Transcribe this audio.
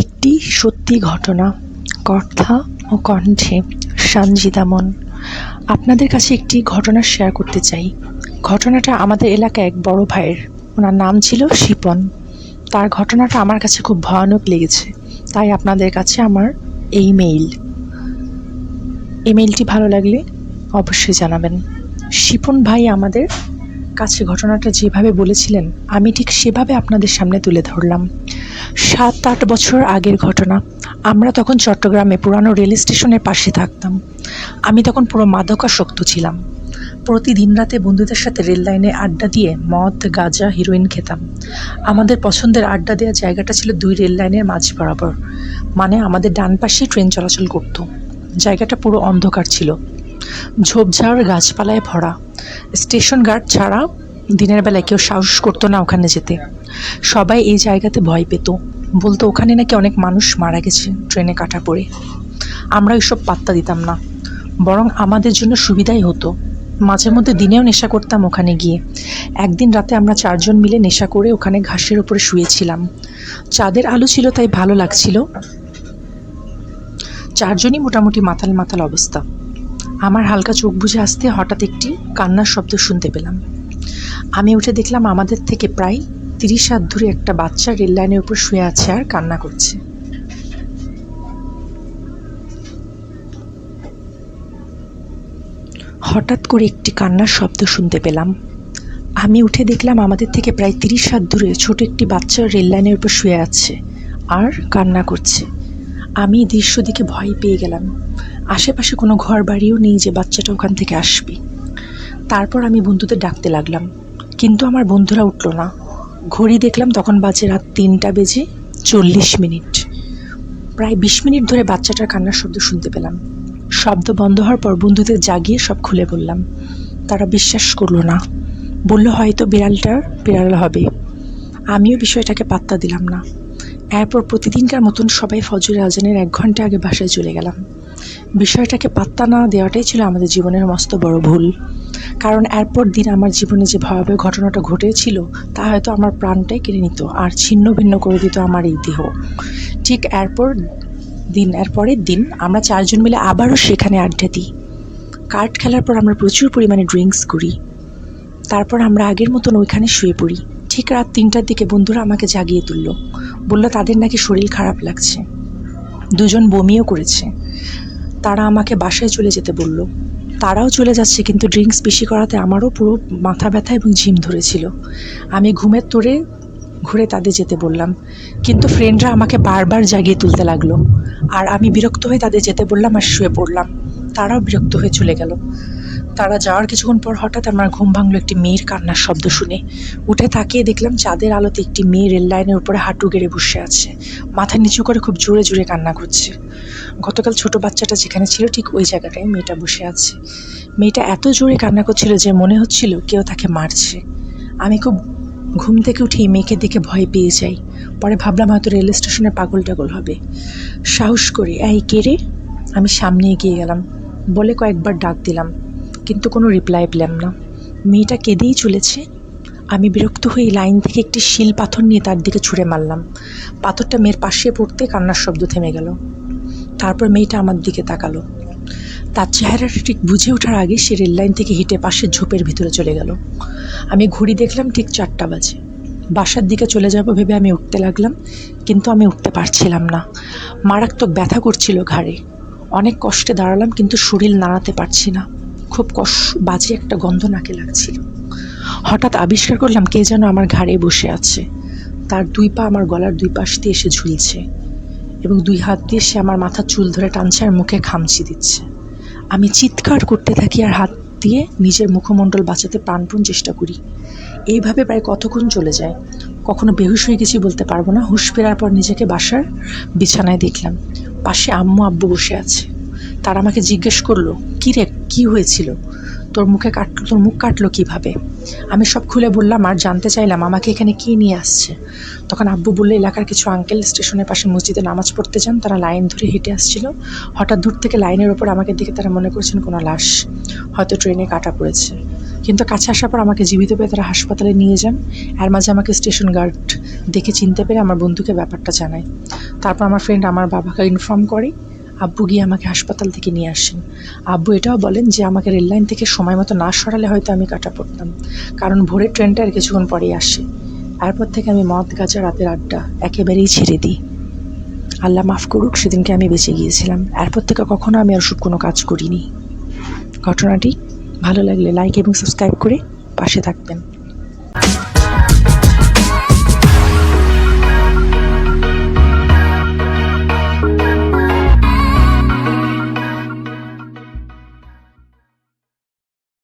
একটি সত্যি ঘটনা কথা ও কণ্ঠে সানজিদামন। আপনাদের কাছে একটি ঘটনা শেয়ার করতে চাই। ঘটনাটা আমাদের এলাকায় এক বড় ভাইয়ের। ওনার নাম ছিল শিপন। তার ঘটনাটা আমার কাছে খুব ভয়ানক লেগেছে। তাই আপনাদের কাছে আমার এই মেইল এই মেইলটি ভালো লাগলে অবশ্যই জানাবেন। শিপন ভাই আমাদের কাছে ঘটনাটা যেভাবে বলেছিলেন, আমি ঠিক সেভাবে আপনাদের সামনে তুলে ধরলাম। সাত আট বছর আগের ঘটনা। আমরা তখন চট্টগ্রামে পুরানো রেল স্টেশনের পাশে থাকতাম। আমি তখন পুরো মাদকাসক্ত ছিলাম। প্রতিদিন রাতে বন্ধুদের সাথে রেল লাইনে আড্ডা দিয়ে মদ, গাঁজা হিরোইন খেতাম। আমাদের পছন্দের আড্ডা দেওয়ার জায়গাটা ছিল দুই রেল লাইনের মাঝ বরাবর। মানে আমাদের ডান পাশেই ট্রেন চলাচল করত। জায়গাটা পুরো অন্ধকার ছিল। ঝোপঝাড় গাছপালায় ভরা। স্টেশন গার্ড ছাড়া দিনের বেলায় কেউ সাহস করতো না ওখানে যেতে। সবাই এই জায়গাতে ভয় পেত। বলতো ওখানে নাকি অনেক মানুষ মারা গেছে ট্রেনে কাটা পড়ে। আমরা ওইসব পাত্তা দিতাম না। বরং আমাদের জন্য সুবিধাই হতো। মাঝে মধ্যে দিনেও নেশা করতাম ওখানে গিয়ে। একদিন রাতে আমরা চারজন মিলে নেশা করে ওখানে ঘাসের উপরে শুয়েছিলাম। চাঁদের আলো ছিল তাই ভালো লাগছিল। চারজনই মোটামুটি মাতাল মাতাল অবস্থা। আমার হালকা চোখ বুঝে আসতে হঠাৎ একটি কান্নার শব্দ শুনতে পেলাম। আমি উঠে দেখলাম আমাদের থেকে প্রায় তিরিশ হাত দূরে একটা বাচ্চা রেল লাইনের উপর শুয়ে আছে আর কান্না করছে। হঠাৎ করে একটি কান্নার শব্দ শুনতে পেলাম। আমি উঠে দেখলাম আমাদের থেকে প্রায় তিরিশ হাত দূরে ছোট একটি বাচ্চা রেল লাইনের উপর শুয়ে আছে আর কান্না করছে। আমি দৃশ্য দেখে ভয় পেয়ে গেলাম। আশেপাশে কোনো ঘর বাড়িও নেই যে বাচ্চাটা ওখান থেকে আসবে। তারপর আমি বন্ধুদের ডাকতে লাগলাম, কিন্তু আমার বন্ধুরা উঠল না। ঘড়ি দেখলাম তখন বাজে রাত তিনটা বেজে চল্লিশ মিনিট। প্রায় বিশ মিনিট ধরে বাচ্চাটার কান্নার শব্দ শুনতে পেলাম। শব্দ বন্ধ হওয়ার পর বন্ধুদের জাগিয়ে সব খুলে বললাম, তারা বিশ্বাস করল না। বলল হয়তো বিড়ালটার বিড়াল হবে। আমিও বিষয়টাকে পাত্তা দিলাম না। এরপর প্রতিদিনকার মতন সবাই ফজর আজানের এক ঘণ্টা আগে বাসায় চলে গেলাম। বিষয়টাকে পাত্তা না দেওয়াটাই ছিল আমাদের জীবনের মস্ত বড় ভুল। কারণ এরপর দিন আমার জীবনে যে ভয়াবহ ঘটনাটা ঘটেছিল, তা হয়তো আমার প্রাণটাই কেড়ে নিত, আর ছিন্ন ভিন্ন করে দিত আমার এই দেহ। ঠিক এরপর দিন, এরপরের দিন আমরা চারজন মিলে আবারও সেখানে আড্ডা দিই। কার্ড খেলার পর আমরা প্রচুর পরিমাণে ড্রিঙ্কস করি। তারপর আমরা আগের মতন ওইখানে শুয়ে পড়ি। ঠিক রাত তিনটার দিকে বন্ধুরা আমাকে জাগিয়ে তুলল। বলল, তাদের নাকি শরীর খারাপ লাগছে। দুজন বমিও করেছে। তারা আমাকে বাসায় চলে যেতে বলল। তারাও চলে যাচ্ছে, কিন্তু ড্রিঙ্কস বেশি করাতে আমারও পুরো মাথা ব্যথা এবং ঝিম ধরেছিল। আমি ঘুমের তোরে ঘুরে তাদের যেতে বললাম। কিন্তু ফ্রেন্ডরা আমাকে বারবার জাগিয়ে তুলতে লাগল। আর আমি বিরক্ত হয়ে তাদের যেতে বললাম আর শুয়ে পড়লাম। তারাও বিরক্ত হয়ে চলে গেল। তারা যাওয়ার কিছুক্ষণ পর হঠাৎ আমার ঘুম ভাঙলো একটি মেয়ের কান্নার শব্দ শুনে। উঠে তাকিয়ে দেখলাম চাঁদের আলোতে একটি মেয়ে রেল লাইনের উপরে হাঁটু গেড়ে বসে আছে। মাথা নিচু করে খুব জোরে জোরে কান্না করছে। গতকাল ছোট বাচ্চাটা যেখানে ছিল ঠিক ওই জায়গাটায় মেয়েটা বসে আছে। মেয়েটা এত জোরে কান্না করছিল যে মনে হচ্ছিল কেউ তাকে মারছে। আমি খুব ঘুম থেকে উঠে মেয়েকে দেখে ভয় পেয়ে যাই। পরে ভাবলাম হয়তো রেল স্টেশনে পাগল টাগল হবে। সাহস করে, এই, কে রে? আমি সামনে এগিয়ে গেলাম। বলে কয়েকবার ডাক দিলাম। কিন্তু কোনো রিপ্লাই পেলাম না। মেয়েটা কেঁদেই চলেছে। আমি বিরক্ত হয়ে লাইন থেকে একটি শিল পাথর নিয়ে তার দিকে ছুঁড়ে মারলাম। পাথরটা মেয়ের পাশে পড়তে কান্নার শব্দ থেমে গেল। তারপর মেয়েটা আমার দিকে তাকালো। তার চেহারাটা ঠিক বুঝে ওঠার আগে সে রেল লাইন থেকে হেঁটে পাশের ঝোপের ভিতরে চলে গেল। আমি ঘড়ি দেখলাম ঠিক চারটা বাজে। বাসার দিকে চলে যাব ভেবে আমি উঠতে লাগলাম, কিন্তু আমি উঠতে পারছিলাম না। মারাত্মক ব্যথা করছিল ঘাড়ে। অনেক কষ্টে দাঁড়ালাম, কিন্তু শরীর নাড়াতে পারছি না। খুব কষ বাজে একটা গন্ধ নাকে লাগছিল। হঠাৎ আবিষ্কার করলাম কে যেন আমার ঘাড়ে বসে আছে। তার দুই পা আমার গলার দুই পাশ দিয়ে এসে ঝুলছে এবং দুই হাত দিয়ে সে আমার মাথার চুল ধরে টানছে আর মুখে খামচি দিচ্ছে। আমি চিৎকার করতে থাকি আর হাত দিয়ে নিজের মুখমণ্ডল বাঁচাতে প্রাণপণ চেষ্টা করি। এইভাবে প্রায় কতক্ষণ চলে যায়? কখনো বেহুশ হয়ে গেছি বলতে পারব না। হুঁশ ফেরার পর নিজেকে বাসার বিছানায় দেখলাম। পাশে আম্মু আব্বু বসে আছে। তারা আমাকে জিজ্ঞেস করল, কী রে, কী হয়েছিল? তোর মুখে কাটলো তোর মুখ কাটলো কীভাবে? আমি সব খুলে বললাম, আর জানতে চাইলাম, আমাকে এখানে কে নিয়ে আসছে? তখন আব্বু বলল, এলাকার কিছু আঙ্কেল স্টেশনের পাশে মসজিদে নামাজ পড়তে যান, তারা লাইন ধরে হেঁটে আসছিল। হঠাৎ দূর থেকে লাইনের ওপর আমাকে দেখে তারা মনে করছেন কোনো লাশ। হয়তো ট্রেনে কাটা পড়েছে। কিন্তু কাছে আসার পর আমাকে জীবিত পেয়ে তারা হাসপাতালে নিয়ে যান। এর মাঝে আমাকে স্টেশন গার্ড দেখে চিনতে পেরে আমার বন্ধুকে ব্যাপারটা জানায়। তারপর আমার ফ্রেন্ড আমার বাবাকে ইনফর্ম করে। আব্বু গিয়ে আমাকে হাসপাতাল থেকে নিয়ে আসেন। আব্বু এটাও বলেন যে, আমাকে রেললাইন থেকে সময় মতো না সরালে হয়তো আমি কাটা পড়তাম। কারণ ভোরের ট্রেনটা আর কিছুক্ষণ পরেই আসে। এরপর থেকে আমি মদ, গাঁজা, রাতের আড্ডা একেবারেই ছেড়ে দিই। আল্লাহ মাফ করুক, সেদিনকে আমি বেঁচে গিয়েছিলাম। এরপর থেকে কখনো আমি আর ওসব কোনো কাজ করিনি। ঘটনাটি ভালো লাগলে লাইক এবং সাবস্ক্রাইব করে পাশে থাকবেন।